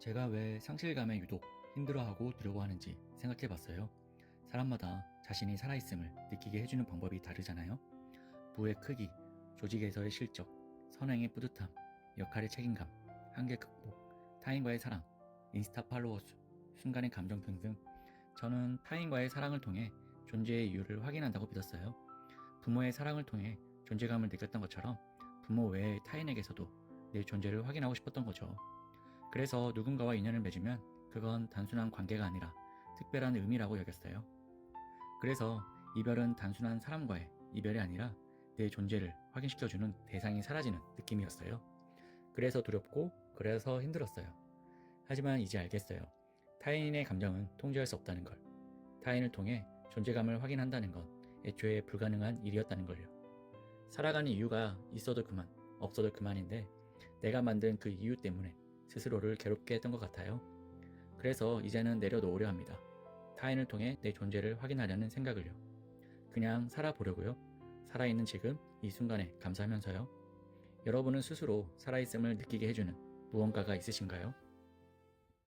제가 왜 상실감에 유독 힘들어하고 두려워하는지 생각해 봤어요. 사람마다 자신이 살아있음을 느끼게 해주는 방법이 다르잖아요. 부의 크기, 조직에서의 실적, 선행의 뿌듯함, 역할의 책임감, 한계 극복, 타인과의 사랑, 인스타 팔로워 수, 순간의 감정 등등 저는 타인과의 사랑을 통해 존재의 이유를 확인한다고 믿었어요. 부모의 사랑을 통해 존재감을 느꼈던 것처럼 부모 외의 타인에게서도 내 존재를 확인하고 싶었던 거죠. 그래서 누군가와 인연을 맺으면 그건 단순한 관계가 아니라 특별한 의미라고 여겼어요. 그래서 이별은 단순한 사람과의 이별이 아니라 내 존재를 확인시켜주는 대상이 사라지는 느낌이었어요. 그래서 두렵고 그래서 힘들었어요. 하지만 이제 알겠어요. 타인의 감정은 통제할 수 없다는 걸. 타인을 통해 존재감을 확인한다는 건 애초에 불가능한 일이었다는 걸요. 살아가는 이유가 있어도 그만, 없어도 그만인데 내가 만든 그 이유 때문에 스스로를 괴롭게 했던 것 같아요. 그래서 이제는 내려놓으려 합니다. 타인을 통해 내 존재를 확인하려는 생각을요. 그냥 살아보려고요. 살아있는 지금 이 순간에 감사하면서요. 여러분은 스스로 살아있음을 느끼게 해주는 무언가가 있으신가요?